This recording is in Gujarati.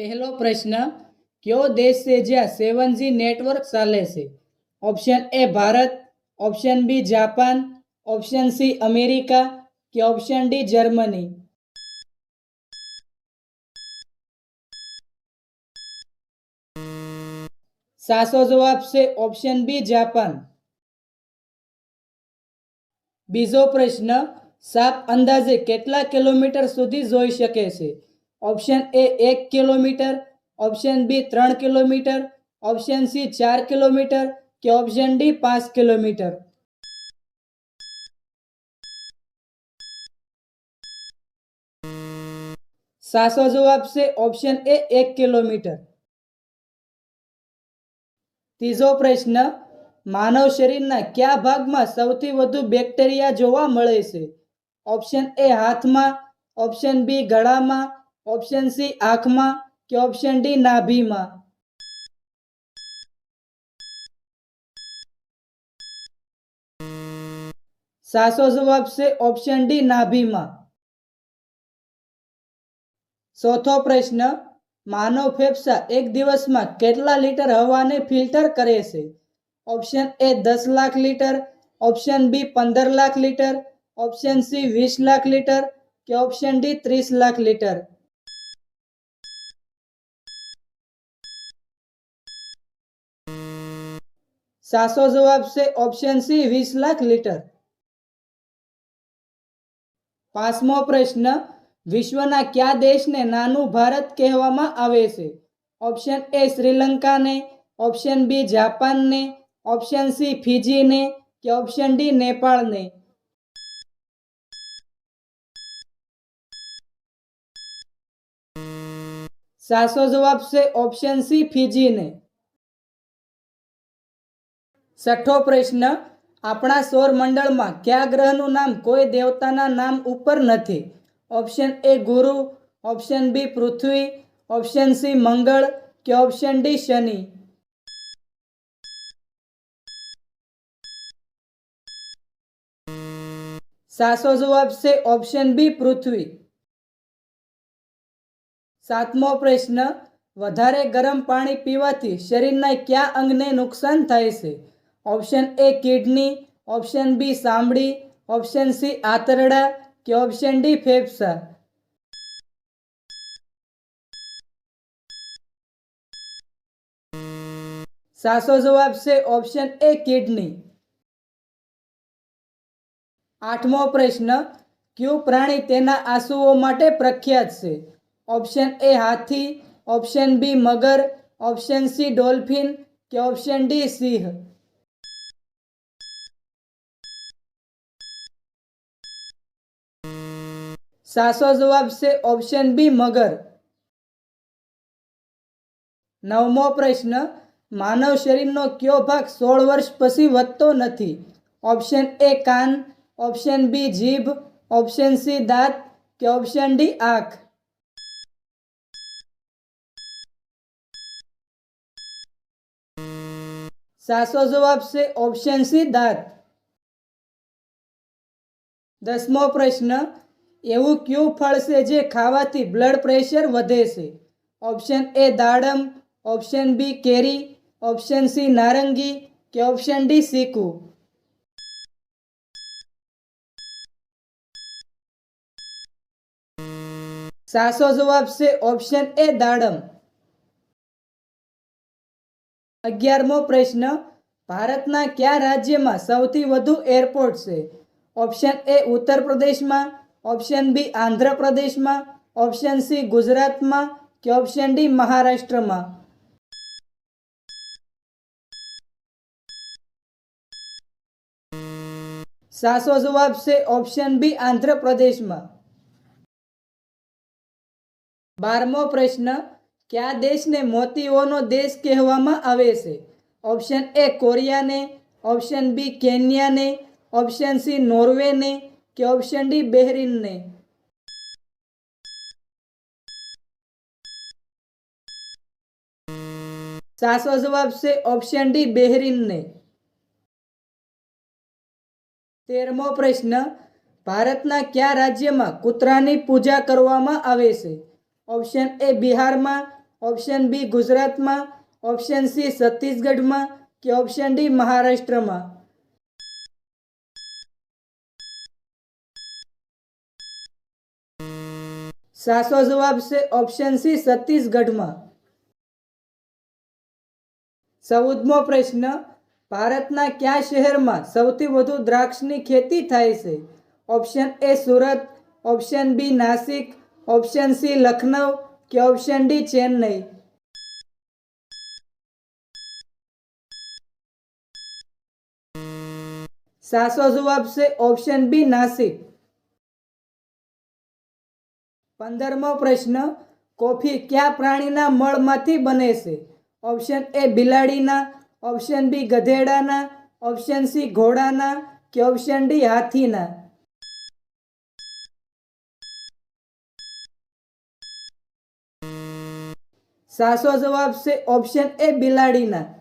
પહેલો પ્રશ્ન, કયો દેશ છે જ્યાં સેવન જી નેટવર્ક ચાલે છે? Option A Bharat, option B Japan, option C America કે ઓપ્શન ડી જર્મની? સાચો જવાબ છે ઓપ્શન બી જાપાન. બીજો પ્રશ્ન, સાપ અંદાજે કેટલા કિલોમીટર સુધી જોઈ શકે છે? ઓપ્શન એ એક કિલોમીટર. ઓપ્શન બી ત્રણ કિલોમીટર. ઓપ્શન સી ચાર કિલોમીટર કે ઓપ્શન ડી પાંચ કિલોમીટર. સાચો જવાબ છે ઓપ્શન એ એક કિલોમીટર. ત્રીજો પ્રશ્ન, માનવ શરીરના કયા ભાગમાં સૌથી વધુ બેક્ટેરિયા જોવા મળે છે? ઓપ્શન એ હાથમાં. ઓપ્શન બી ગળામાં. ઓપ્શન સી આંખમાં કે ઓપ્શન ડી નાભીમાં? સાચો જવાબ છે ઓપ્શન ડી નાભીમાં. ચોથો પ્રશ્ન, માનવ ફેફસા એક દિવસમાં કેટલા લીટર હવાને ફિલ્ટર કરે છે? ઓપ્શન એ દસ લાખ લીટર. ઓપ્શન બી પંદર લાખ લીટર. ઓપ્શન સી વીસ લાખ લીટર. કે ઓપ્શન ડી ત્રીસ લાખ લીટર? સાચો જવાબ છે ઓપ્શન સી વીસ લાખ લીટર. પાંચમો પ્રશ્ન, વિશ્વના કયા દેશને નાનું ભારત કહેવામાં આવે છે? ઓપ્શન એ શ્રીલંકાને ઓપ્શન બી જાપાનને ઓપ્શન સી ફિજીને કે ઓપ્શન ડી નેપાળને? સાચો જવાબ છે ઓપ્શન સી ફિજીને. છઠ્ઠો પ્રશ્ન, આપણા સૌર કયા ગ્રહનું નામ કોઈ દેવતાના નામ ઉપર નથી? ઓપ્શન એ ગુરુ, ઓપ્શન બી પૃથ્વી, ઓપ્શન સી મંગળ કે ઓપ્શન ડી શનિ? સાચો જવાબ છે ઓપ્શન બી પૃથ્વી. સાતમો પ્રશ્ન, વધારે ગરમ પાણી પીવાથી શરીરના કયા અંગને નુકસાન થાય છે? Option A kidney option B સાંભળી ઓપ્શન સી આંતરડા. કે ઓપ્શન ડી ફેફસા. સાચો જવાબ છે ઓપ્શન એ કિડની આઠમો પ્રશ્ન, કયું પ્રાણી તેના આંસુઓ માટે પ્રખ્યાત છે? ઓપ્શન એ હાથી. ઓપ્શન બી મગર. Option C dolphin. કે ઓપ્શન ડી સિંહ. સાચો જવાબ છે ઓપ્શન બી મગર. નવમો પ્રશ્ન, માનવ શરીરનો કયો ભાગ સોળ વર્ષ પછી વધતો નથી? ઓપ્શન એ કાન. ઓપ્શન બી જીભ. ઓપ્શન સી દાંત કે ઓપ્શન ડી આંખ? સાચો જવાબ છે ઓપ્શન સી દાંત. દસમો પ્રશ્ન એવું કયું ફળ છે જે ખાવાથી બ્લડ પ્રેશર વધે છે? ઓપ્શન એ દાડમ, ઓપ્શન બી કેરી, ઓપ્શન સી નારંગી કે ઓપ્શન ડી સીકુ સાચો જવાબ છે ઓપ્શન એ દાડમ. અગિયારમો પ્રશ્ન, ભારતના કયા રાજ્યમાં સૌથી વધુ એરપોર્ટ છે? ઓપ્શન એ ઉત્તર પ્રદેશમાં ઓપ્શન બી આંધ્રપ્રદેશમાં ઓપ્શન સી ગુજરાતમાં કે ઓપ્શન ડી મહારાષ્ટ્રમાં સાચો જવાબ છે ઓપ્શન બી આંધ્રપ્રદેશમાં બારમો પ્રશ્ન, કયા દેશને મોતીઓનો દેશ કહેવામાં આવે છે? ઓપ્શન એ કોરિયાને ઓપ્શન બી કેન્યાને ઓપ્શન સી નોર્વેને કે ઓપ્શન ડી બહેરીનને? સાચો જવાબ છે ઓપ્શન ડી બહેરીનને. તેરમો પ્રશ્ન, ભારતના કયા રાજ્યમાં કૂતરાની પૂજા કરવામાં આવે છે? ઓપ્શન એ બિહારમાં, ઓપ્શન બી ગુજરાતમાં, ઓપ્શન સી છત્તીસગઢમાં કે ઓપ્શન ડી મહારાષ્ટ્રમાં? સાચો જવાબ છે ઓપ્શન સી છત્તીસગઢમાં. ચૌદમો પ્રશ્ન, ભારતના કયા શહેરમાં સૌથી વધુ દ્રાક્ષની ખેતી થાય છે? Option A Surat option B Nasik option C Lucknow કે ઓપ્શન ડી ચેન્નઈ? સાચો જવાબ છે ઓપ્શન બી નાસિક. પંદરમો પ્રશ્ન, કોફી કયા પ્રાણીના મળમાંથી બને છે? ઓપ્શન એ બિલાડીના, ઓપ્શન બી ગધેડાના, ઓપ્શન સી ઘોડાના કે ઓપ્શન ડી હાથીના? સાચો જવાબ છે ઓપ્શન એ બિલાડીના.